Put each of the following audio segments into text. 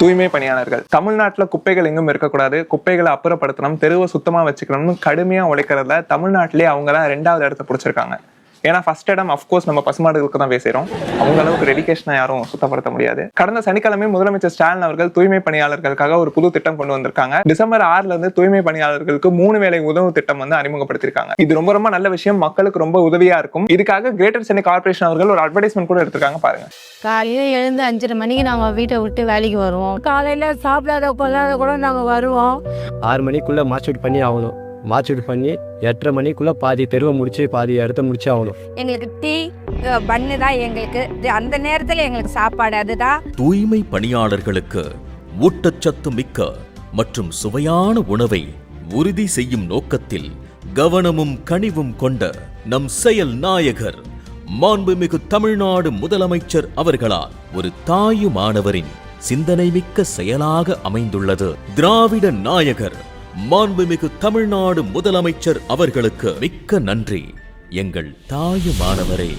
தூய்மை பணியாளர்கள். தமிழ்நாட்டில் குப்பைகள் எங்கும் இருக்கக்கூடாது. குப்பைகளை அப்புறப்படுத்தணும் தெருவை சுத்தமாக வச்சுக்கணும்னு கடுமையாக உழைக்கிறதுல தமிழ்நாட்டிலே அவங்க தான் ரெண்டாவது இடத்த பிடிச்சிருக்காங்க. ஏன்னா ஃபர்ஸ்ட் இடம் அஃப்கோர்ஸ் நம்ம பசுமாடுகளுக்கு தான் பேசுறோம் அவங்க அளவுக்கு டெடிகேஷனை யாரும் சுத்தப்படுத்த முடியாது. கடந்த சனிக்கிழமை முதலமைச்சர் ஸ்டாலின் அவர்கள் தூய்மை பணியாளர்களுக்காக ஒரு புது திட்டம் கொண்டு வந்திருக்காங்க. டிசம்பர் ஆறுல இருந்து தூய்மை பணியாளர்களுக்கு மூணு வேளை உதவு திட்டம் வந்து அறிமுகப்படுத்திருக்காங்க. இது ரொம்ப ரொம்ப நல்ல விஷயம். மக்களுக்கு ரொம்ப உதவியா இருக்கும். இதுக்காக கிரேட்டர் சென்னை கார்பரேஷன் அவர்கள் ஒரு அட்வர்டைஸ்மெண்ட் கூட எடுத்திருக்காங்க பாருங்க. காலையில் எழுந்து அஞ்சரை மணிக்கு நாங்கள் வீட்டை விட்டு வேலைக்கு வருவோம். காலையில் சாப்பிடாத கொள்ளாத கூட நாங்கள் வருவோம். ஆறு மணிக்குள்ளே மார்க்ஷீட் பண்ணி ஆகணும். மார்க்ஷீட் பண்ணி எட்டரை மணிக்குள்ளே பாதி தெருவை முடிச்சு பாதி இடத்த முடிச்சு ஆகணும். எங்களுக்கு டீ பண்ணு தான் எங்களுக்கு. அந்த நேரத்தில் எங்களுக்கு சாப்பாடு அதுதான். தூய்மை பணியாளர்களுக்கு ஊட்டச்சத்து மிக்க மற்றும் சுவையான உணவை உறுதி செய்யும் நோக்கத்தில் கவனமும் கனிவும் கொண்ட நம் செயல் நாயகர் மாண்புமிகு தமிழ்நாடு முதலமைச்சர் அவர்களால் ஒரு தாயுமானவரின் சிந்தனை மிக்க செயலாக அமைந்துள்ளது. திராவிட நாயகர் மாண்புமிகு தமிழ்நாடு முதலமைச்சர் அவர்களுக்கு மிக்க நன்றி. எங்கள் தாயுமானவரே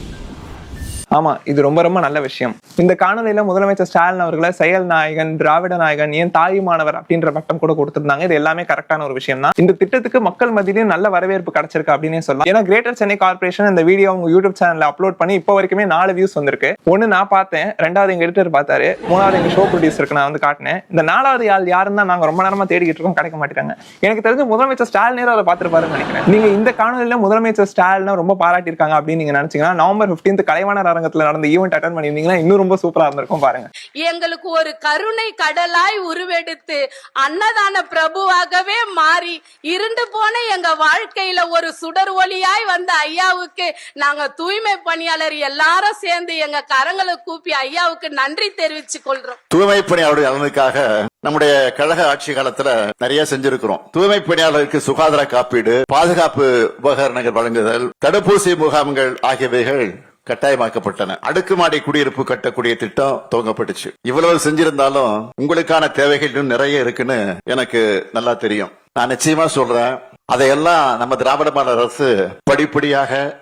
ஆமா இது ரொம்ப ரொம்ப நல்ல விஷயம். இந்த காணொலியில முதலமைச்சர் ஸ்டாலின் அவர்களை செயல் நாயகன் திராவிட நாயகன் ஏன் தாயுமானவர் அப்படின்ற பட்டம் கூட கொடுத்திருந்தாங்க. இது எல்லாமே கரெக்டான ஒரு விஷயம் தான் இந்த திட்டத்துக்கு மக்கள் மத்தியிலும் நல்ல வரவேற்பு கிடைச்சிருக்கு அப்படின்னு சொல்லலாம். ஏன்னா கிரேட்டர் சென்னை கார்பரேஷன் இந்த வீடியோ உங்க யூடியூப் சேனல்ல அப்லோட் பண்ணி இப்போ வரைக்குமே நாலு வியூஸ் வந்திருக்கு. ஒன்னு நான் பார்த்தேன் ரெண்டாவது எங்க எடிட்டர் பார்த்தாரு மூணாவது எங்க ஷோ ப்ரொடியூசருக்கு நான் வந்து காட்டினேன். இந்த நாலாவது ஆள் யாருன்னு நாங்க ரொம்ப நேரமா தேடிக்கிட்டு இருக்கோம் கிடைக்க மாட்டேங்கிறாங்க எனக்கு தெரிஞ்ச முதலமைச்சர் ஸ்டாலினே அதை பார்த்துருப்பாருன்னு நினைக்கிறேன். நீங்க இந்த காணொலியில முதலமைச்சர் ஸ்டாலினை ரொம்ப பாராட்டியிருக்காங்க அப்படின்னு நீங்க நினைச்சீங்கன்னா நவம்பர் 15th கலைவாணர் அரங்கத்துல நடந்த ஈவெண்ட் அட்டன் பண்ணியிருந்தீங்கன்னா இன்னும் ரொம்ப சூப்பரா இருந்திருக்கும் பாருங்க. எங்களுக்கு ஒரு கருணை கடலாய் உருவெடுத்து அன்னதான பிரபுவாகவே மாறி இருண்டு போன எங்க வாழ்க்கையில ஒரு சுடர் ஒளியாய் வந்த ஐயாவுக்கு நாங்க தூய்மை பணியாளர் எல்லாரும் சேர்ந்து எங்க கரங்களை கூப்பி ஐயாவுக்கு நன்றி தெரிவிச்சு கொள்றோம். தூய்மை பணியாளருடைய நலனுக்காக நம்முடைய கழக ஆட்சி காலத்துல நிறைய செஞ்சிருக்கிறோம். தூய்மை பணியாளருக்கு சுகாதார காப்பீடு பாதுகாப்பு உபகரணங்கள் வழங்குதல் தடுப்பூசி முகாம்கள் ஆகியவைகள் கட்டாயமாக்கப்பட்டன. அடுக்குமாடி குடியிருப்பு கட்டக்கூடிய திட்டம் துவங்கப்பட்டுச்சு. இவ்வளவு செஞ்சிருந்தாலும் உங்களுக்கான தேவைகள் இன்னும் நிறைய இருக்குன்னு எனக்கு நல்லா தெரியும். நான் நிச்சயமா சொல்றேன். அதையெல்லாம் நம்ம திராவிட மாடல் அரசு படிப்படியாக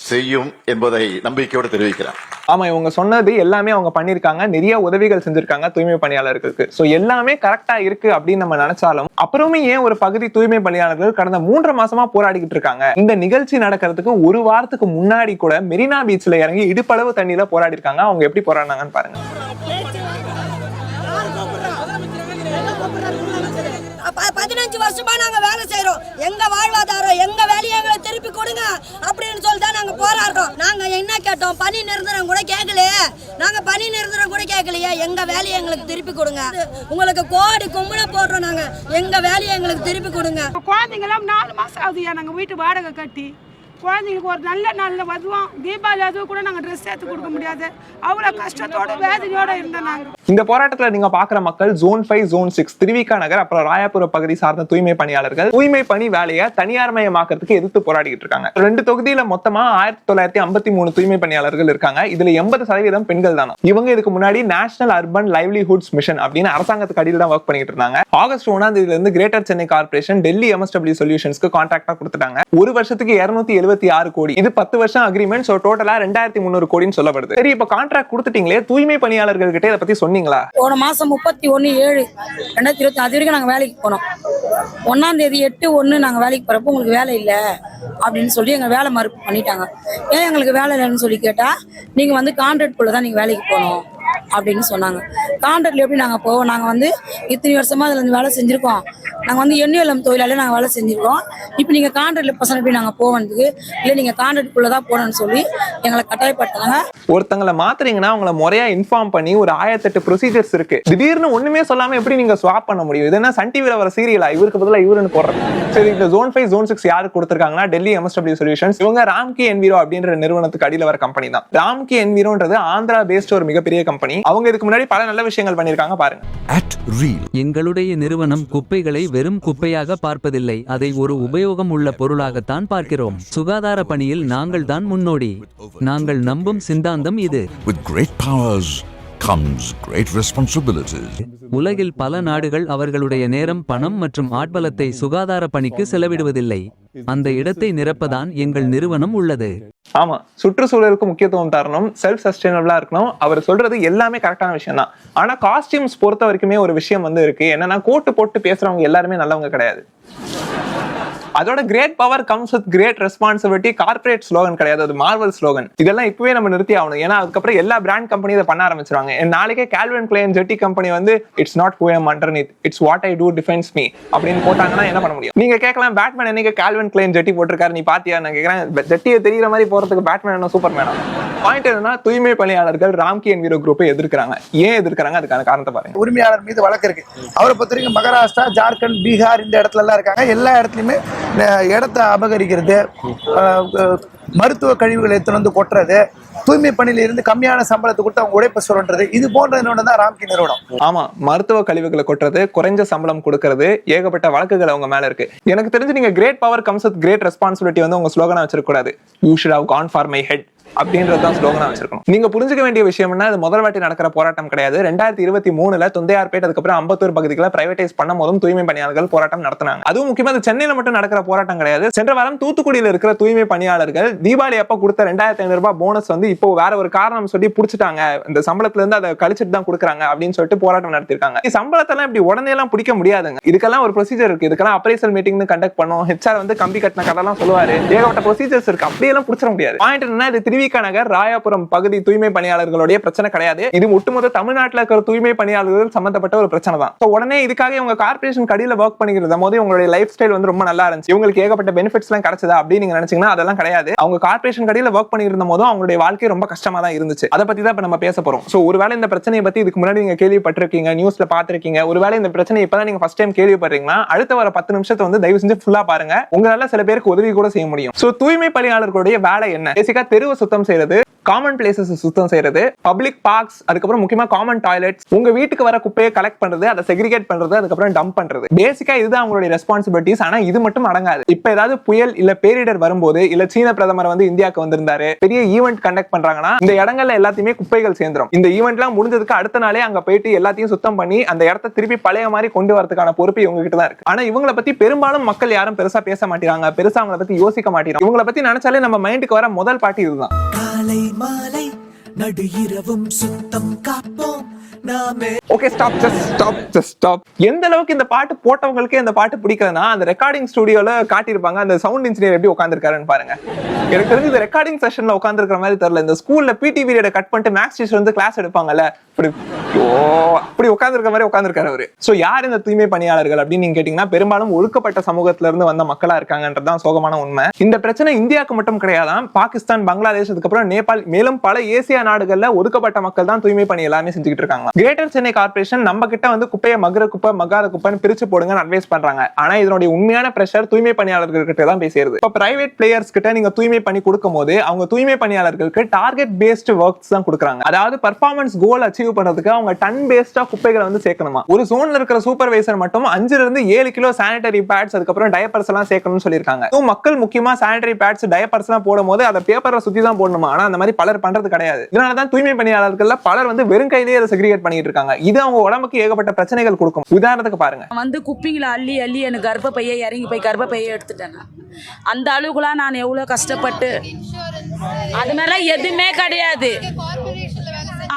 செய்யும் என்பதை நம்பிக்கையோடு தெரிவிக்கிறேன் ஆமா இவங்க சொன்னது எல்லாமே அவங்க பண்ணிருக்காங்க நிறைய உதவிகள் செஞ்சிருக்காங்க தூய்மை பணியாளர்களுக்கு. சோ எல்லாமே கரெக்டா இருக்கு அப்படின்னு நம்ம நினைச்சாலும் அப்புறமே ஏன் ஒரு பகுதி தூய்மை பணியாளர்கள் கடந்த மூன்று மாசமா போராடிக்கிட்டு இருக்காங்க? இந்த நிகழ்ச்சி நடக்கிறதுக்கு ஒரு வாரத்துக்கு முன்னாடி கூட மெரினா பீச்ல இறங்கி இடுப்பளவு தண்ணியில போராடி இருக்காங்க அவங்க எப்படி போராடினாங்கன்னு பாருங்க. பதினஞ்சு வருஷமா நாங்க வேலை செய்யறோம் எங்க வாழ்வாதாரம் எங்க வேலையை எங்களுக்கு திருப்பி கொடுங்க அப்படின்னு சொல்லி தான் நாங்க போராடுறோம். நாங்க என்ன கேட்டோம்? பணி நிரந்தரம் கூட கேட்கலையே நாங்க பணி நிரந்தரம் கூட கேட்கலையே. எங்க வேலையை எங்களுக்கு திருப்பி கொடுங்க. உங்களுக்கு கோடி கும்பல போடுறோம் நாங்க. எங்க வேலையை எங்களுக்கு திருப்பி கொடுங்க. குழந்தைங்களாம் நாலு மாதம் ஆகுதுயா நாங்கள் வீட்டு வாடகை கட்டி. குழந்தைங்களுக்கு ஒரு நல்ல நாளில் வருவோம். தீபாவளி அதுவும் கூட நாங்கள் ட்ரெஸ் எடுத்து கொடுக்க முடியாது. அவ்வளோ கஷ்டத்தோட வேதனையோட இருந்தோம் நாங்கள் இந்த போராட்டத்தில் நீங்க பாக்குற மக்கள் zone five zone six Thiruvika Nagar அப்புறம் ராயாபுர பகுதி சார்ந்த தூய்மை பணியாளர்கள் தூய்மை பணி வேலையை தனியார் மயமாக்குறதுக்கு எதிர்த்து போராடிட்டு இருக்காங்க. ரெண்டு தொகுதியில மொத்தமா ஆயிரத்தி தொள்ளாயிரத்தி ஐம்பத்தி மூணு தூய்மை பணியாளர்கள் இருக்காங்க. இதுல எண்பது சதவீதம் பெண்கள் தானே? இவங்க இதுக்கு முன்னாடி நேஷனல் அர்பன் லைவ்லிஹுட்ஸ் மிஷன் அப்படின்னு அரசாங்கத்துக்கு அடியில் தான் ஒர்க் பண்ணிட்டு இருந்தாங்க. ஆகஸ்ட் ஒன்னாம் தேதியில இருந்து greater Chennai corporation Delhi MSW சொல்யூஷன்ஸ்க்கு கான்ட்ராக்டா கொடுத்துட்டாங்க. ஒரு வருஷத்துக்கு இருநூத்தி எழுபத்தி ஆறு கோடி. இது பத்து வருஷம் அக்ரிமெண்ட் டோட்டலா ரெண்டாயிரத்தி முந்நூறு கோடின்னு சொல்லப்படுது. சரி இப்ப கான்ட்ராக்ட் கொடுத்துட்டீங்களே தூய்மை பணியாளர்கள் கிட்ட இதை பத்தி சொன்னீங்களா? போன மாசம் முப்பத்தி ஒன்னு ஏழு ரெண்டாயிரத்தி இருபத்தி அது வரைக்கும் நாங்க வேலைக்கு போனோம். ஒன்னாம் தேதி எட்டு ஒன்னு நாங்க வேலைக்கு போறப்போ உங்களுக்கு வேலை இல்ல அப்படின்னு சொல்லி எங்க வேலை மறுப்பு பண்ணிட்டாங்க. ஏன் எங்களுக்கு வேலை இல்லைன்னு சொல்லி கேட்டா நீங்க வந்து கான்ட்ராக்ட் குள்ள தான் நீங்க வேலைக்கு போகணும். அப்படின்னு சொன்னாங்க. கான்ட்ராக்ட்ல எப்படி நாங்க போவோம்? நாங்க வந்து இத்தனை வருஷமா அதுல இருந்து வேலை செஞ்சுருக்கோம். நாங்க வந்து எண்ணியலம் தொழிலாளர் நாங்கள் வேலை செஞ்சுருக்கோம். இப்போ நீங்க கான்ட்ராக்ட்ல பசங்க எப்படி நாங்க போவதுக்கு இல்ல நீங்க கான்ட்ராக்ட் தான் போகணும்னு சொல்லி எங்களை கட்டாயப்படுத்தினாங்க. ஒருத்தங்களை மாத்துறீங்கன்னா அவங்கள முறையா இன்ஃபார்ம் பண்ணி ஒரு ஆயிரத்தெட்டு ப்ரொசீஜர்ஸ் இருக்கு. திடீர்னு ஒண்ணுமே சொல்லாம எப்படி நீங்க ஸ்வாப் பண்ண முடியும்? இது என்ன சன் டிவியில் வர சீரியலா இவருக்கு பதிலா இவருன்னு போடுறது. சரி இந்த ஜோன் ஃபைவ் ஜோன் சிக்ஸ் யாருக்கு கொடுத்துருக்காங்கன்னா டெல்லி எம்எஸ்டபிள்யூ சொல்யூஷன்ஸ் இவங்க ராம்கி என்விரோ அப்படின்ற நிறுவனத்துக்கு அடியில் வர கம்பெனி தான். ராம்கி என்விரோன்றது ஆந்திரா பேஸ்ட் ஒரு மிகப்பெரிய கம்பெனி அவங்க இதுக்கு முன்னாடி பல நல்ல விஷயங்கள் பண்ணிருக்காங்க பாருங்க. At real. எங்களுடைய நிறுவனம் குப்பைகளை வெறும் குப்பையாக பார்ப்பதில்லை. அதை ஒரு உபயோகம் உள்ள பொருளாகத்தான் பார்க்கிறோம். சுகாதார பணியில் நாங்கள் தான் முன்னோடி. நாங்கள் நம்பும் சிந்தாந்தம் இது. With great powers comes great responsibilities. உலகில் பல நாடுகள் அவர்களுடைய நேரம் பணம் மற்றும் ஆட்பலத்தை சுகாதார பணிக்கு செலவிடுவதில்லை. அந்த இடத்தை நிரப்பதான் எங்கள் நிறுவனம் உள்ளது. ஆமா சுற்றுச்சூழலுக்கு முக்கியத்துவம் தரணும் செல்ஃப் சஸ்டைனபிளா இருக்கணும். அவர் சொல்றது எல்லாமே கரெக்டான விஷயம் தான் ஆனா காஸ்டியூம்ஸ் பொறுத்த வரைக்குமே ஒரு விஷயம் வந்து இருக்கு. என்னன்னா கோட்டு போட்டு பேசுறவங்க எல்லாருமே நல்லவங்க கிடையாது. அதோட great power comes with great responsibility corporate slogan கிடையாது அது மார்வல் ஸ்லோகன் இதெல்லாம் இப்பவே நம்ம நிறுத்தி ஆகணும். ஏன்னா அதுக்கப்புறம் எல்லா பிராண்ட் கம்பெனி இதை பண்ண ஆரம்பிச்சிருவாங்க. நாளைக்கே கேல்வன் கிளைன் ஜெட்டி கம்பெனி வந்து it's not who am underneath it's what I do defines me அப்படின்னு போட்டாங்கன்னா என்ன பண்ண முடியும்? நீங்க கேட்கலாம் பேட்மேன் என்னைக்கு கேல்வன் கிளைன் ஜெட்டி போட்டிருக்காரு நீ பாத்தியா? நான் கேட்கிறேன் ஜெட்டியை தெரியுற மாதிரி போறதுக்கு பேட்மேன் என்ன சூப்பர் மேனா பாயிண்ட் என்னன்னா தூய்மை பணியாளர்கள் ராம்கி என் வீரோ குரூப்பை எதிர்க்கிறாங்க. ஏன் எதிர்க்கிறாங்க? அதுக்கான காரணத்தை பாருங்க. உரிமையாளர் மீது வழக்கு இருக்கு. அவரை பொறுத்த வரைக்கும் மகாராஷ்டிரா ஜார்க்கண்ட் பீகார் இந்த இடத்துல எல்லாம் இருக்காங்க. எல்லா இடத்துலயுமே இடத்த அபகரிக்கிறது மருத்துவ கழிவுகளை எடுத்துகிட்டு வந்து கொட்டுறது தூய்மை பணியில இருந்து கம்மியான சம்பளத்தை கொடுத்து அவங்க உழைப்ப சொல்றது இது போன்ற நிறுவனம் தான் ராம்கி நிறுவனம். ஆமா மருத்துவ கழிவுகளை கொட்டுறது குறைஞ்ச சம்பளம் கொடுக்கறது ஏகப்பட்ட வழக்குகள் அவங்க மேல இருக்கு. எனக்கு தெரிஞ்சு நீங்க great power comes with great responsibility வந்து உங்க ஸ்லோகனா வச்சிருக்க கூடாது. You should have gone for my head அப்படின்றது தான் ஸ்லோகனா வச்சிருக்கணும். நீங்க புரிஞ்சுக்க வேண்டிய விஷயம்னா இது முதல் வாட்டி நடக்கிற போராட்டம் கிடையாது. ரெண்டாயிரத்தி இருபத்தி மூணுல தொந்தையார்பேட் அதுக்கப்புறம் அம்பத்தூர் பகுதிகளை பிரைவேடைஸ் பண்ணும் போதும் தூய்மை பணியாளர்கள் போராட்டம் நடத்தினாங்க. அதுவும் முக்கியமா சென்னையில மட்டும் நடக்கிற போராட்டம் கிடையாது. சென்ற வாரம் தூத்துக்குடியில இருக்கிற தூய்மை பணியாளர்கள் தீபாவளி அப்ப கொடுத்த ரெண்டாயிரத்தி ஐநூறு ரூபாய் போனஸ் வந்து இப்போ வேற ஒரு காரணம் சொல்லி புடிச்சிட்டாங்க. இந்த சம்பளத்துல இருந்து அதை கழிச்சிட்டு தான் கொடுக்குறாங்க அப்படின்னு சொல்லிட்டு போராட்டம் நடத்திருக்காங்க இந்த சம்பளத்தெல்லாம் இப்படி உடனே எல்லாம் பிடிக்க முடியாதுங்க. இதுக்கெல்லாம் ஒரு ப்ரொசீஜர் இருக்கு. இதுக்கெல்லாம் அப்ரைசல் மீட்டிங் கண்டக்ட் பண்ணும். ஹெச்ஆர் வந்து கம்பி கட்டின கதெல்லாம் சொல்லுவாரு. ஏகப்பட்ட ப்ரொசீஜர்ஸ் இருக்கு. அப்படியெல்லாம் பிடிச்சிட முடியாது. பாயிண்ட் என்ன இது திருவிக நகர் ராயாபுரம் பகுதி தூய்மை பணியாளர்களுடைய பிரச்சனை கிடையாது. இது ஒட்டுமொத்த தமிழ்நாட்டில் இருக்கிற தூய்மை பணியாளர்கள் சம்பந்தப்பட்ட ஒரு பிரச்சனை தான். உடனே இதுக்காக இவங்க கார்பரேஷன் கடையில் ஒர்க் பண்ணிக்கிறத போது உங்களுடைய லைஃப் ஸ்டைல் வந்து ரொம்ப நல்லா இருந்துச்சு. இவங்களுக்கு ஏகப்பட்ட பெனிஃபிட்ஸ் எல்லாம் கிடைச்சதா அப்படின்னு நீங்க நினைச்சீங்கன்னா அதெல்லாம் கிடையாது. அவங்க கார்பரேஷன் கடையில் ஒர்க் பண்ணிருந்த போதும் அவங்களுடைய வாழ்க்கை ரொம்ப கஷ்டமா தான் இருந்துச்சு. அதை பத்தி தான் இப்ப நம்ம பேச போறோம். ஸோ ஒருவேளை இந்த பிரச்சனையை பத்தி இதுக்கு முன்னாடி நீங்க கேள்விப்பட்டிருக்கீங்க நியூஸ்ல பாத்திருக்கீங்க ஒருவேளை இந்த பிரச்சனை இப்பதான் நீங்க ஃபர்ஸ்ட் டைம் கேள்விப்படுறீங்கன்னா அடுத்த வர பத்து நிமிஷத்தை வந்து தயவு செஞ்சு ஃபுல்லா பாருங்க. உங்களால சில பேருக்கு உதவி கூட செய்ய முடியும். ஸோ தூய்மை பணியாளர்களுடைய வேலை என்ன? பேசிக்கா தெருவை சுத்தம் செய்யறது. காமன் பிளேசஸ் சுத்தம் செய்யறது பப்ளிக் பார்க்ஸ் அதுக்கப்புறம் முக்கியமா காமன் டாய்லெட்ஸ் உங்க வீட்டுக்கு வர குப்பையை கலெக்ட் பண்றது அதை செக்ரிகேட் பண்றது அதுக்கப்புறம் டம்ப் பண்றது. பேசிக்கா இதுதான் அவங்களுடைய ரெஸ்பான்சிபிலிட்டிஸ் ஆனா இது மட்டும் அடங்காது. இப்ப ஏதாவது புயல் இல்ல பேரிடர் வரும்போது இல்ல சீன பிரதமர் வந்து இந்தியாவுக்கு வந்திருந்தாரு பெரிய ஈவெண்ட் கண்டக்ட் பண்றாங்கன்னா இந்த இடங்கள்ல எல்லாத்தையுமே குப்பைகள் சேர்ந்துரும். இந்த ஈவெண்ட்லாம் முடிஞ்சதுக்கு அடுத்த நாளே அங்க போயிட்டு எல்லாத்தையும் சுத்தம் பண்ணி அந்த இடத்த திருப்பி பழைய மாதிரி கொண்டு வரதுக்கான பொறுப்பு இவங்க கிட்ட தான் இருக்கு. ஆனா இவங்கள பத்தி பெரும்பாலும் மக்கள் யாரும் பெருசா பேச மாட்டேறாங்க பெருசா அவங்கள பத்தி யோசிக்க மாட்டேறாங்க. இவங்களை பத்தி நினைச்சாலே நம்ம மைண்டுக்கு வர முதல் பாட்டி இதுதான். காலை மாலை. நடு இரவும் சுத்தம் காப்போம். Okay stop just stop just stop எந்த அளவுக்கு இந்த பாட்டு போட்டவங்களுக்கே இந்த பாட்டு பிடிக்கலனா அந்த ரெக்கார்டிங் ஸ்டுடியோல காட்டியிருப்பாங்க. அந்த சவுண்ட் இன்ஜினியர் எப்படி உட்காந்துருக்காருன்னு பாருங்க. எனக்கு தெரிஞ்சு இந்த ரெக்கார்டிங் செஷன்ல உட்காந்துருக்கிற மாதிரி தெரியல. இந்த ஸ்கூல்ல பிடி பீரியட கட் பண்ணிட்டு மேக்ஸ் டீச்சர் வந்து கிளாஸ் எடுப்பாங்கல்ல இப்படி ஓ அப்படி உட்காந்துருக்க மாதிரி உட்காந்துருக்காரு அவரு. சோ யார் இந்த தூய்மை பணியாளர்கள் அப்படின்னு நீங்க கேட்டீங்கன்னா பெரும்பாலும் ஒழுக்கப்பட்ட சமூகத்துல இருந்து வந்த மக்களா இருக்காங்கன்றதுதான் சோகமான உண்மை. இந்த பிரச்சனை இந்தியாவுக்கு மட்டும் கிடையாதான் பாகிஸ்தான் பங்களாதேஷ் அதுக்கப்புறம் நேபாள் மேலும் பல ஏசியா நாடுகள்ல ஒதுக்கப்பட்ட மக்கள் தான் தூய்மை பணி எல்லாமே செஞ்சுக்கிட்டு இருக்காங்க. கிரேட்டர் சென்னை கார்பரேஷன் நம்ம கிட்ட வந்து குப்பையை மகர குப்பை மகார குப்பைன்னு பிரிச்சு போடுங்கன்னு அட்வைஸ் பண்றாங்க. ஆனா இதனுடைய உண்மையான பிரஷர் தூய்மை பணியாளர்கள் கிட்ட தான் பேசுறது இப்ப பிரைவேட் பிளேயர்ஸ் கிட்ட நீங்க தூய்மை பண்ணி கொடுக்கும் போது அவங்க தூய்மை பணியாளர்களுக்கு டார்கெட் பேஸ்டு ஒர்க்ஸ் தான் கொடுக்குறாங்க. அதாவது பர்ஃபார்மன்ஸ் கோல் அச்சீவ் பண்றதுக்கு அவங்க டன் பேஸ்டா குப்பைகளை வந்து சேர்க்கணுமா? ஒரு சோன்ல இருக்கிற சூப்பர்வைசர் மட்டும் அஞ்சுல இருந்து ஏழு கிலோ சானிட்டரி பேட்ஸ் அதுக்கப்புறம் டயப்பர்ஸ் எல்லாம் சேர்க்கணும்னு சொல்லியிருக்காங்க. மக்கள் முக்கியமா சானிட்டரி பேட்ஸ் டயப்பர்ஸ் எல்லாம் போடும் போது அதை பேப்பரை சுத்தி தான் போடணுமா? ஆனா அந்த மாதிரி பலர் பண்றது கிடையாது. இதனாலதான் தூய்மை பணியாளர்கள்ல பலர் வந்து வெறும் கையிலேயே அதை செக்ரிகேட் பண்ணிட்டு இருக்காங்க இது அவங்க உடம்புக்கு ஏகப்பட்ட பிரச்சனைகள் கொடுக்கும். உதாரணத்துக்கு பாருங்க. வந்து குப்பிங்களை அள்ளி அள்ளி எனக்கு கர்ப்பப்பையை இறங்கி போய் கர்ப்பப்பையை எடுத்துட்டேன். அந்த அளவுக்குலாம் நான் எவ்வளோ கஷ்டப்பட்டு அது மாதிரிலாம் எதுவுமே கிடையாது.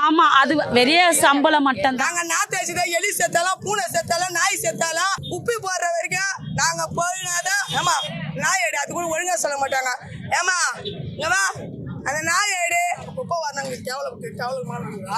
ஆமா அது வெறிய சம்பளம் மட்டும் நாங்க நாத்து வச்சுதான் எலி செத்தாலும் பூனை செத்தாலும் நாய் செத்தாலும் உப்பி போடுற வரைக்கும் நாங்க போயினாதான் ஏமா நாய் அது கூட ஒழுங்கா சொல்ல மாட்டாங்க. ஏமா அந்த நாய்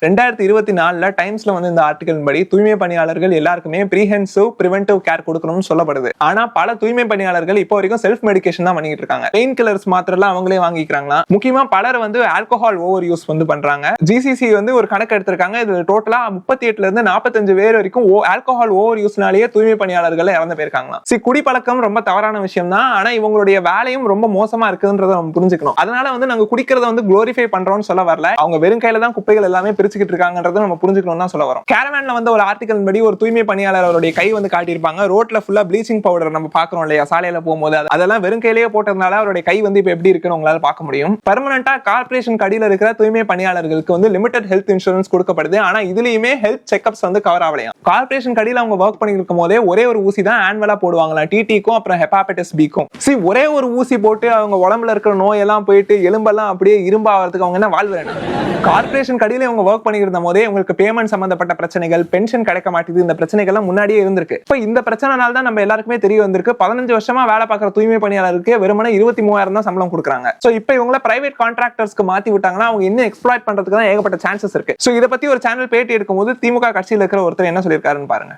ரெண்டாயிரத்தி இருபத்தி நாலுல டைம்ஸ்ல வந்து இந்த ஆர்டிகல் படி தூய்மை பணியாளர்கள் எல்லாருக்குமே ப்ரீஹென்சிவ் பிரிவென்டிவ் கேர் கொடுக்கணும்னு சொல்லப்படுது. ஆனா பல தூய்மை பணியாளர்கள் இப்போ வரைக்கும் செல்ஃப் மெடிகேஷன் தான் பண்ணிட்டு இருக்காங்க. பெயின் கில்லர்ஸ் மாத்திரம் அவங்களே வாங்கிக்கிறாங்களா? முக்கியமா பலர் வந்து ஆல்கோஹால் ஓவர் யூஸ் வந்து பண்றாங்க. ஜிசிசி வந்து ஒரு கணக்கு எடுத்திருக்காங்க. இது டோட்டலா முப்பத்தி எட்டுல இருந்து நாற்பத்தஞ்சு பேர் வரைக்கும் ஆல்கோஹால் ஓவர் யூஸ்னாலேயே தூய்மை பணியாளர்கள் இறந்து போயிருக்காங்களா சி குடிப்பழக்கம் ரொம்ப தவறான விஷயம் தான். ஆனா இவங்களுடைய வேலையும் ரொம்ப மோசமா இருக்குன்றத நம்ம புரிஞ்சுக்கணும். அதனால வந்து நாங்க குடிக்கிறத வந்து குளோரிஃபை பண்றோம்னு சொல்ல சொல்ல வரல. அவங்க வெறும் கையில தான் குப்பைகள் எல்லாமே பிரிச்சுக்கிட்டு இருக்காங்கன்றத நம்ம புரிஞ்சுக்கணும் தான் சொல்ல வரோம். கேரவேன்ல வந்து ஒரு ஆர்டிகல் படி ஒரு தூய்மை பணியாளர் அவருடைய கை வந்து காட்டியிருப்பாங்க. ரோட்ல ஃபுல்லா ப்ளீச்சிங் பவுடர் நம்ம பாக்குறோம் இல்லையா? சாலையில போகும்போது அதெல்லாம் வெறும் கையிலேயே போட்டதுனால அவருடைய கை வந்து இப்ப எப்படி இருக்குன்னு உங்களால பார்க்க முடியும். பெர்மனண்டா கார்பரேஷன் கடியில இருக்கிற தூய்மை பணியாளர்களுக்கு வந்து லிமிடெட் ஹெல்த் இன்சூரன்ஸ் கொடுக்கப்படுது. ஆனா இதுலயுமே ஹெல்த் செக்அப்ஸ் வந்து கவர் ஆகலையா? கார்பரேஷன் கடியில அவங்க ஒர்க் பண்ணி இருக்கும் போதே ஒரே ஒரு ஊசி தான் ஆன்வலா போடுவாங்களா டிடிக்கும் அப்புறம் ஹெப்பாடைட்டிஸ் பிக்கும் சி ஒரே ஒரு ஊசி போட்டு அவங்க உடம்புல இருக்கிற நோயெல்லாம் போயிட்டு எலும்பெல்லாம் அப்படியே இரும்பாகிறதுக்கு அவங்க என்ன வாழ்வு வேணும் கார்பரேஷன் கடையில இவங்க ஒர்க் பண்ணிட்டு போதே உங்களுக்கு பேமெண்ட் சம்பந்தப்பட்ட பிரச்சனைகள் பென்ஷன் கிடைக்க மாட்டேங்குது. இந்த பிரச்சனைகள்லாம் முன்னாடியே இருந்திருக்கு. இப்போ இந்த பிரச்சனைனால தான் நம்ம எல்லாருக்குமே தெரிய வந்திருக்கு. பதினஞ்சு வருஷமா வேலை பார்க்குற தூய்மை பணியாளருக்கு வெறுமனே இருபத்தி மூவாயிரம் தான் சம்பளம் கொடுக்குறாங்க. ஸோ இப்போ இவங்கள பிரைவேட் கான்ட்ராக்டர்ஸ்க்கு மாத்தி விட்டாங்கன்னா அவங்க இன்னும் எக்ஸ்ப்ளாய்ட் பண்றதுக்கு தான் ஏகப்பட்ட சான்சஸ் இருக்கு. ஸோ இதை பத்தி ஒரு சேனல் பேட்டி எடுக்கும்போது திமுக கட்சியில் இருக்கிற ஒருத்தர் என்ன சொல்லியிருக்காருன்னு பாருங்க.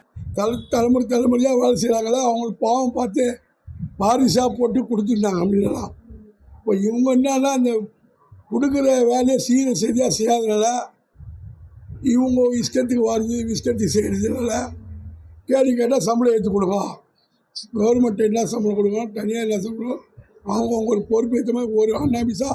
தலைமுறை தலைமுறையாக வேலை செய்கிறாங்களா அவங்களுக்கு பாவம் பார்த்து பாரிசாக போட்டு கொடுத்துருந்தாங்க அப்படின்னா. இப்போ இவங்க என்னன்னா அந்த கொடுக்குற வேலையை சீர சரியாக செய்யாதனால இவங்க இஷ்டத்துக்கு வருது இஷ்டத்துக்கு செய்கிறதுனால கேள்வி கேட்டால் சம்பளம் ஏற்றி கொடுக்கும் கவர்மெண்ட் என்ன சம்பளம் கொடுக்கும் தனியாக என்ன சம்பளம் அவங்க அவங்களுக்கு பொறுப்பேற்ற மாதிரி ஒரு அண்ணாபிசா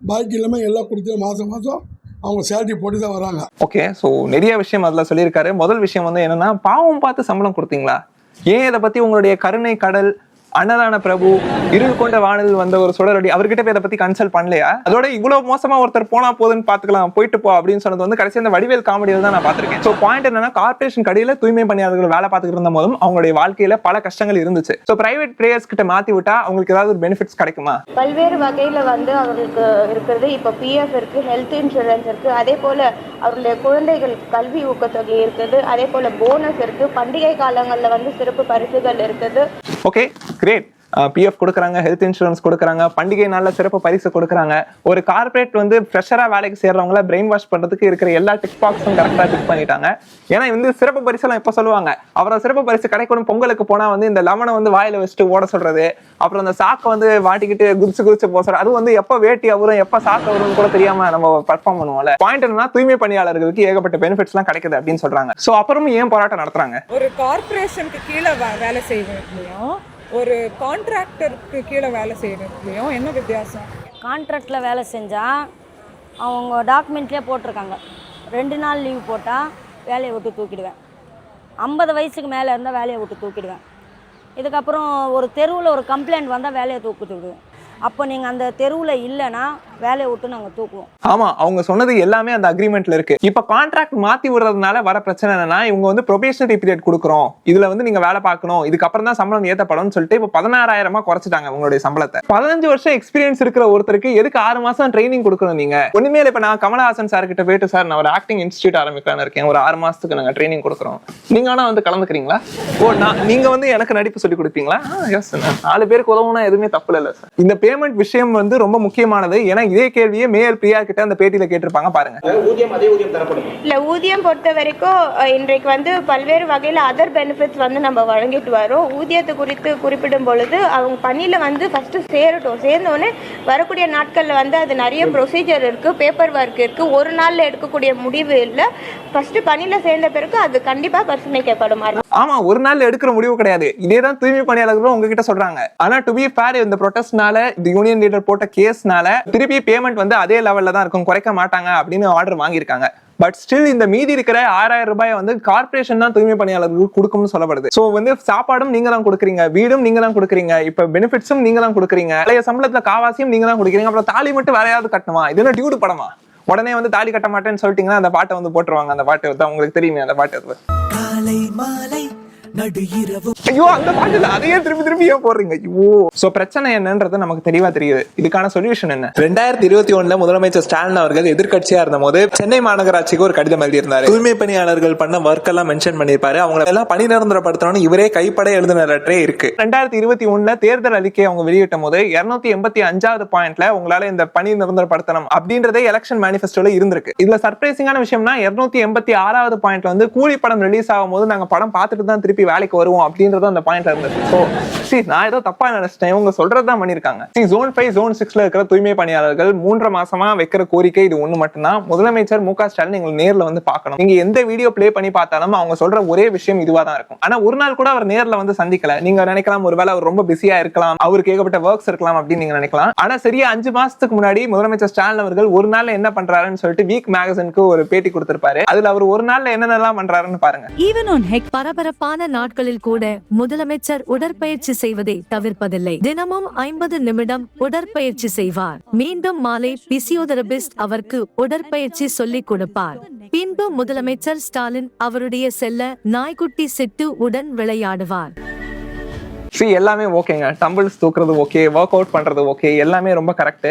பாக்கி இல்லாமல் எல்லாம் கொடுத்து மாதம் மாதம் அவங்க சேலரி போட்டு தான் வராங்க. ஓகே ஸோ நிறைய விஷயம் அதில் சொல்லியிருக்காரு. முதல் விஷயம் வந்து என்னென்னா பாவம் பார்த்து சம்பளம் கொடுத்தீங்களா? ஏன் இதை பற்றி உங்களுடைய கருணை கடல் அன்னதான பிரபு இருள் கொண்ட வானில் வந்த ஒரு சுடரடி அவர்கிட்ட போய் இதை பத்தி கன்சல்ட் பண்ணலையா? அதோட இவ்வளவு மோசமா ஒருத்தர் போனா போதுன்னு பாத்துக்கலாம் போயிட்டு போ அப்படின்னு சொன்னது வந்து கடைசி அந்த வடிவேல் காமெடியில் தான் நான் பாத்திருக்கேன் ஸோ பாயிண்ட் என்னன்னா கார்பரேஷன் கடையில தூய்மை பணியாளர்கள் வேலை பார்த்துட்டு இருந்த போதும் அவங்களுடைய வாழ்க்கையில பல கஷ்டங்கள் இருந்துச்சு. ஸோ பிரைவேட் பிளேயர்ஸ் கிட்ட மாத்தி விட்டா அவங்களுக்கு ஏதாவது ஒரு பெனிஃபிட்ஸ் கிடைக்குமா? பல்வேறு வகையில் வந்து அவர்களுக்கு இருக்கிறது. இப்போ பிஎஃப் இருக்கு ஹெல்த் இன்சூரன்ஸ் இருக்கு அதே போல அவருடைய குழந்தைகள் கல்வி ஊக்கத்தொகை இருக்குது அதே போல போனஸ் இருக்கு பண்டிகை காலங்களில் வந்து சிறப்பு பரிசுகள் இருக்குது. ஓகே கிரேட் பிஎஃப் கொடுக்குறாங்க ஹெல்த் இன்சூரன்ஸ் கொடுக்குறாங்க பண்டிகை நாளில் சிறப்பு பரிசு கொடுக்குறாங்க. ஒரு கார்ப்பரேட் வந்து ஃப்ரெஷராக வேலைக்கு சேர்றவங்கள பிரெயின் வாஷ் பண்ணுறதுக்கு இருக்கிற எல்லா டிக் பாக்ஸும் கரெக்டாக டிக் பண்ணிட்டாங்க. ஏன்னா வந்து சிறப்பு பரிசெல்லாம் இப்போ சொல்லுவாங்க. அவரை சிறப்பு பரிசு கிடைக்கணும் பொங்கலுக்கு போனால் வந்து இந்த லெமனை வந்து வாயில வச்சுட்டு ஓட சொல்றது. அப்புறம் அந்த சாக்கை வந்து வாட்டிக்கிட்டு குதிச்சு குதிச்சு போக சொல்றது அது வந்து எப்போ வேட்டி அவரும் எப்போ சாக்கு வரும்னு கூட தெரியாம நம்ம பர்ஃபார்ம் பண்ணுவோம்ல. பாயிண்ட் என்னன்னா தூய்மை பணியாளர்களுக்கு ஏகப்பட்ட பெனிஃபிட்ஸ்லாம் கிடைக்குது அப்படின்னு சொல்றாங்க. ஸோ அப்புறமும் ஏன் போராட்டம் நடத்துறாங்க? ஒரு கார்பரேஷனுக்கு கீழே வேலை செய்யறதுலையும் ஒரு கான்ட்ராக்டருக்கு கீழே வேலை செய்கிறதுலையும் என்ன வித்தியாசம்? கான்ட்ராக்டில் வேலை செஞ்சால் அவங்க டாக்குமெண்ட்லேயே போட்டிருக்காங்க. ரெண்டு நாள் லீவ் போட்டால் வேலையை விட்டு தூக்கிடுவேன். ஐம்பது வயசுக்கு மேலே இருந்தால் வேலையை விட்டு தூக்கிடுவேன். இதுக்கப்புறம் ஒரு தெருவில் ஒரு கம்ப்ளைண்ட் வந்தால் வேலையை தூக்கிட்டு விடுவேன் அப்போ நீங்கள் அந்த தெருவில் இல்லைன்னா வேலையை விட்டு நாங்கள் தூக்குவோம். ஆமா அவங்க சொன்னது எல்லாமே அந்த அக்ரிமெண்ட்ல இருக்கு. இப்ப கான்ட்ராக்ட் மாத்தி விடுறதுனால வர பிரச்சனை என்னன்னா இவங்க வந்து ப்ரொபேஷனரி பீரியட் கொடுக்குறோம். இதுல வந்து நீங்க வேலை பார்க்கணும். இதுக்கப்புறம் தான் சம்பளம் ஏத்தப்படும் சொல்லிட்டு இப்ப பதினாறாயிரமா குறைச்சிட்டாங்க உங்களுடைய சம்பளத்தை. பதினஞ்சு வருஷம் எக்ஸ்பீரியன்ஸ் இருக்கிற ஒருத்தருக்கு எதுக்கு ஆறு மாசம் ட்ரைனிங் கொடுக்கணும் நீங்க? ஒண்ணுமே இல்ல இப்ப நான் கமலஹாசன் சார் கிட்ட போயிட்டு சார் நான் ஒரு ஆக்டிங் இன்ஸ்டியூட் ஆரம்பிக்கலாம்னு இருக்கேன். ஒரு ஆறு மாசத்துக்கு நாங்க ட்ரைனிங் கொடுக்குறோம். நீங்க ஆனால் வந்து கலந்துக்கிறீங்களா? ஓ நான் நீங்க வந்து எனக்கு நடிப்பு சொல்லி கொடுப்பீங்களா? எஸ் நாலு பேருக்கு உதவுனா எதுவுமே தப்பு இல்லை சார் இந்த பேமெண்ட் விஷயம் வந்து ரொம்ப முக்கியமானது. ஏன்னா இதே கேள்வியே மேயர் பிரியா கிட்ட அந்த பேட்டியில கேட்டிருப்பாங்க பாருங்க. இல்லை ஊதியம் பொறுத்த வரைக்கும் இன்றைக்கு வந்து பல்வேறு வகையில் அதர் பெனிஃபிட்ஸ் வந்து நம்ம வழங்கிட்டு வரோம். ஊதியத்தை குறித்து குறிப்பிடும் பொழுது அவங்க பணியில் வந்து ஃபஸ்ட்டு சேரட்டும். சேர்ந்தோடனே வரக்கூடிய நாட்களில் வந்து அது நிறைய ப்ரொசீஜர் இருக்குது பேப்பர் ஒர்க் இருக்குது ஒரு நாளில் எடுக்கக்கூடிய முடிவு இல்லை. ஃபஸ்ட்டு பணியில் சேர்ந்த பிறகு அது கண்டிப்பாக பரிசீலிக்கப்படும் ஆமா ஒரு நாள் எடுக்கிற முடிவு கிடையாது. இதே தான் தூய்மை பணியாளர்களும் உங்ககிட்ட சொல்றாங்க. ஆனா டு பி ஃபேர் இந்த ப்ரொடெஸ்ட்னால இந்த யூனியன் லீடர் போட்ட கேஸ்னால திருப்பி பேமெண்ட் வந்து அதே லெவல்ல தான் இருக்கும். குறைக்க மாட்டாங்க அப்படின்னு ஆர்டர் வாங்கியிருக்காங்க. பட் ஸ்டில் இந்த மீதி இருக்கிற ஆறாயிரம் ரூபாய் வந்து கார்ப்பரேஷன் தான் தூய்மை பணியாளர்களுக்கு கொடுக்கும்னு சொல்லப்படுது. சோ வந்து சாப்பாடும் நீங்க தான் கொடுக்குறீங்க. வீடும் நீங்க தான் கொடுக்குறீங்க. இப்ப பெனிஃபிட்ஸும் நீங்க தான் கொடுக்குறீங்க. பழைய சம்பளத்துல காவாசியும் நீங்க தான் கொடுக்குறீங்க. அப்புறம் தாலி மட்டும் வேறையாவது கட்டணுமா? இது என்ன டியூடு படமா? உடனே வந்து தாலி கட்ட மாட்டேன்னு சொல்லிட்டீங்கன்னா அந்த பாட்டை வந்து போட்டுருவாங்க. அந்த பாட்டு தான் உங்களுக்கு தெரியுமே அந்த பாட்டு மாலை மாலை. நடு இரவு. ஐயோ அந்த பாட்டு இல்ல அதையே திருப்பி திருப்பி ஏன் போடுறீங்க. ஐயோ. சோ பிரச்சனை என்னன்றது நமக்கு தெளிவா தெரியுது. இதுக்கான சொல்யூஷன் என்ன? ரெண்டாயிரத்தி இருபத்தி ஒண்ணுல முதலமைச்சர் ஸ்டாலின் அவர்கள் எதிர்க்கட்சியா இருந்த போது சென்னை மாநகராட்சிக்கு ஒரு கடிதம் எழுதியிருந்தாரு. தூய்மை பணியாளர்கள் பண்ண ஒர்க் எல்லாம் மென்ஷன் பண்ணியிருப்பாரு. அவங்க எல்லாம் பணி நிரந்தரப்படுத்தணும்னு இவரே கைப்பட எழுதின லெட்டரே இருக்கு. ரெண்டாயிரத்தி இருபத்தி ஒண்ணுல தேர்தல் அறிக்கை அவங்க வெளியிட்ட போது இருநூத்தி எண்பத்தி அஞ்சாவது பாயிண்ட்ல உங்களால இந்த பணி நிரந்தரப்படுத்தணும் அப்படின்றதே எலெக்ஷன் மேனிஃபெஸ்டோல இருந்திருக்கு. இதுல சர்ப்ரைசிங்கான விஷயம்னா இருநூத்தி எண்பத்தி ஆறாவது பாயிண்ட்ல வந்து கூலி படம் ரிலீஸ் ஆகும் போது நாங்க படம் பார்த்துட்டு தான் திருப்பி வேலைக்கு வருவோம் அப்படின்றது அந்த பாயிண்ட்ல இருந்தது. ஸோ சி நான் ஏதோ தப்பா நினைச்சிட்டேன். இவங்க சொல்றதுதான் பண்ணிருக்காங்க சி ஜோன் ஃபைவ் ஜோன் சிக்ஸ்ல இருக்கிற தூய்மை பணியாளர்கள் மூன்று மாசமா வைக்கிற கோரிக்கை இது ஒண்ணு மட்டும்தான். முதலமைச்சர் மு க ஸ்டாலின் எங்களை நேர்ல வந்து பார்க்கணும். நீங்க எந்த வீடியோ ப்ளே பண்ணி பார்த்தாலும் அவங்க சொல்ற ஒரே விஷயம் இதுவா தான் இருக்கும். ஆனா ஒரு நாள் கூட அவர் நேர்ல வந்து சந்திக்கல. நீங்க நினைக்கலாம் ஒருவேளை அவர் ரொம்ப பிஸியா இருக்கலாம். அவருக்கு ஏகப்பட்ட ஒர்க்ஸ் இருக்கலாம் அப்படின்னு நீங்க நினைக்கலாம். ஆனா சரியா அஞ்சு மாசத்துக்கு முன்னாடி முதலமைச்சர் ஸ்டாலின் அவர்கள் ஒரு நாள்ல என்ன பண்றாருன்னு சொல்லிட்டு வீக் மேகசினுக்கு ஒரு பேட்டி கொடுத்திருப்பாரு. அதுல அவர் ஒரு நாள்ல என்னென்னலாம் பண்றாருன்னு பாருங்க. ஈவன் ஒன் ஹெக் பரபரப்பான நாட்களில் கூட முதலமைச்சர் உடற்பயிற்சி செய்வதை தவிர்ப்பதில்லை. தினமும் ஐம்பது நிமிடம் உடற்பயிற்சி செய்வார். மீண்டும் மாலை பிசியோதெரபிஸ்ட் அவருக்கு உடற்பயிற்சி சொல்லிக் கொடுப்பார். பின்பு முதலமைச்சர் ஸ்டாலின் அவருடைய செல்ல நாய்க்குட்டி சிட்டு உடன் விளையாடுவார். சி எல்லாமே ஓகேங்க டம்பிள்ஸ் தூக்குறது ஓகே ஒர்க் அவுட் பண்றது ஓகே எல்லாமே ரொம்ப கரெக்ட்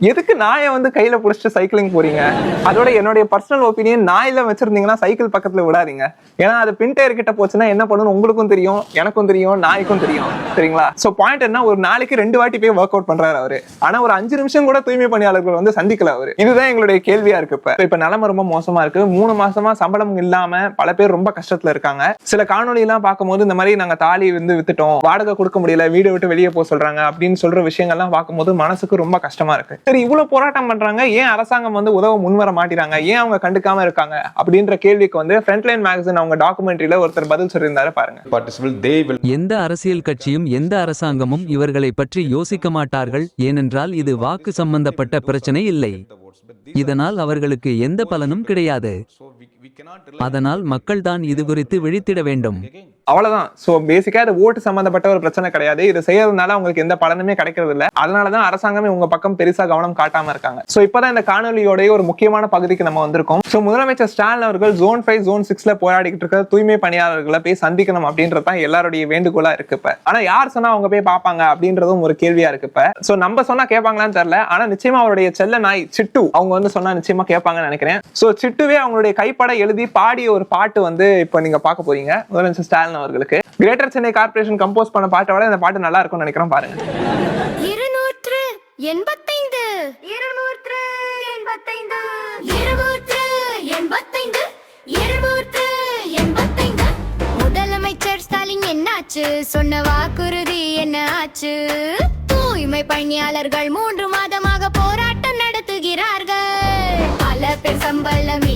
எதுக்கு நாயை வந்து கையில புடிச்சிட்டு சைக்கிளிங் போறீங்க? அதோட என்னுடைய பர்சனல் ஒப்பீனியன் நாயில வச்சிருந்தீங்கன்னா சைக்கிள் பக்கத்துல விடாதீங்க. ஏன்னா அது பின் டயர் கிட்ட போச்சுன்னா என்ன பண்ணணும் உங்களுக்கும் தெரியும் எனக்கும் தெரியும் நாய்க்கும் தெரியும். சரிங்களா? சோ பாயிண்ட் என்ன? ஒரு நாளைக்கு ரெண்டு வாட்டி போய் ஒர்க் அவுட் பண்றாரு அவரு. ஆனா ஒரு அஞ்சு நிமிஷம் கூட தூய்மை பணியாளர்கள் வந்து சந்திக்கல அவரு. இதுதான் எங்களுடைய கேள்வியா இருக்கு இப்ப. இப்ப நிலைமை ரொம்ப மோசமா இருக்கு. மூணு மாசமா சம்பளம் இல்லாம பல பேர் ரொம்ப கஷ்டத்துல இருக்காங்க. சில காணொலி எல்லாம் பார்க்கும்போது இந்த மாதிரி நாங்க தாலி வந்து வித்துட்டோம் வாடகை கொடுக்க முடியல வீடு விட்டு வெளியே போக சொல்றாங்க அப்படின்னு சொல்ற விஷயங்கள்லாம் பார்க்கும்போது மனசுக்கு ரொம்ப கஷ்டமா இருக்கு. சரி இவ்வளவு போராட்டம் பண்றாங்க. ஏன் அரசாங்கம் வந்து உதவ முன்வர மாட்டேறாங்க? ஏன் அவங்க கண்டுக்காம இருக்காங்க? அப்படின்ற கேள்விக்கு வந்து ஃப்ரண்ட்லைன் மேகசின் அவங்க டாக்குமெண்ட்ரியில ஒருத்தர் பதில் சொல்லியிருந்தாரு பாருங்க. எந்த அரசியல் கட்சியும் எந்த அரசாங்கமும் இவர்களை பற்றி யோசிக்க மாட்டார்கள். ஏனென்றால் இது வாக்கு சம்பந்தப்பட்ட பிரச்சனை இல்லை. இதனால் அவர்களுக்கு எந்த பலனும் கிடையாது. அதனால் மக்கள்தான் இது குறித்து விழித்திட வேண்டும். அவ்வளவுதான். சோ பேசிக்கா இது ஓட்டு சம்பந்தப்பட்ட ஒரு பிரச்சனை கிடையாது. இது செய்யறதுனால அவங்களுக்கு எந்த பலனுமே கிடைக்கிறது இல்ல அதனாலதான் அரசாங்கமே உங்க பக்கம் பெருசா கவனம் காட்டாம இருக்காங்க. சோ இப்பதான் இந்த காணொலியோடைய ஒரு முக்கியமான பகுதிக்கு நம்ம வந்திருக்கோம். சோ முதலமைச்சர் ஸ்டாலின் அவர்கள் ஜோன் ஃபைவ் ஜோன் சிக்ஸ்ல போராடிக்கிட்டு இருக்கிற தூய்மை பணியாளர்களை போய் சந்திக்கணும் அப்படின்றதான் எல்லாருடைய வேண்டுகோளா இருக்கு இப்ப. ஆனா யார் சொன்னா அவங்க போய் பார்ப்பாங்க அப்படின்றதும் ஒரு கேள்வியா இருக்கு இப்ப. சோ நம்ம சொன்னா கேட்பாங்களான்னு தெரியல. ஆனா நிச்சயமா அவருடைய செல்ல நாய் சிட்டு அவங்க வந்து சொன்னா நிச்சயமா கேட்பாங்கன்னு நினைக்கிறேன். சோ சிட்டுவே அவங்களுடைய கைப்பட எழுதி பாடிய ஒரு பாட்டு வந்து இப்ப நீங்க பார்க்க போறீங்க. முதலமைச்சர் ஸ்டாலின் அவர்களுக்கு. கிரேட்டர் சென்னை கார்பரேஷன் கம்போஸ் பண்ண பாட்டை விட இந்த பாட்டு நல்லா இருக்கும்னு நினைக்கிறேன் பாருங்க. இருநூற்று எண்பத்தைந்து. இருநூற்று எண்பத்தைந்து. இருநூற்று எண்பத்தைந்து. இருநூற்று எண்பத்தைந்து. முதலமைச்சர் ஸ்டாலின் என்னாச்சு? சொன்ன வாக்குறுதி என்ன ஆச்சு? தூய்மை பணியாளர்கள் மூன்று மாதமாக போராட்டம் நடத்துகிறார்கள். பல பேர் சம்பளம்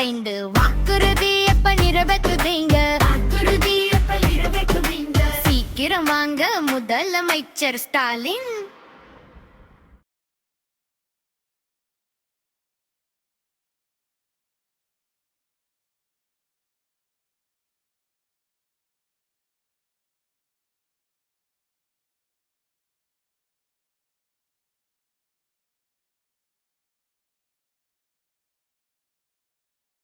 எண்பத்தைந்து வாக்குறுதி எப்ப நிறைவேற்றுதீங்க வாக்குறுதி எப்ப நிறைவேற்றுதீங்க சீக்கிரம் வாங்க முதலமைச்சர் ஸ்டாலின்.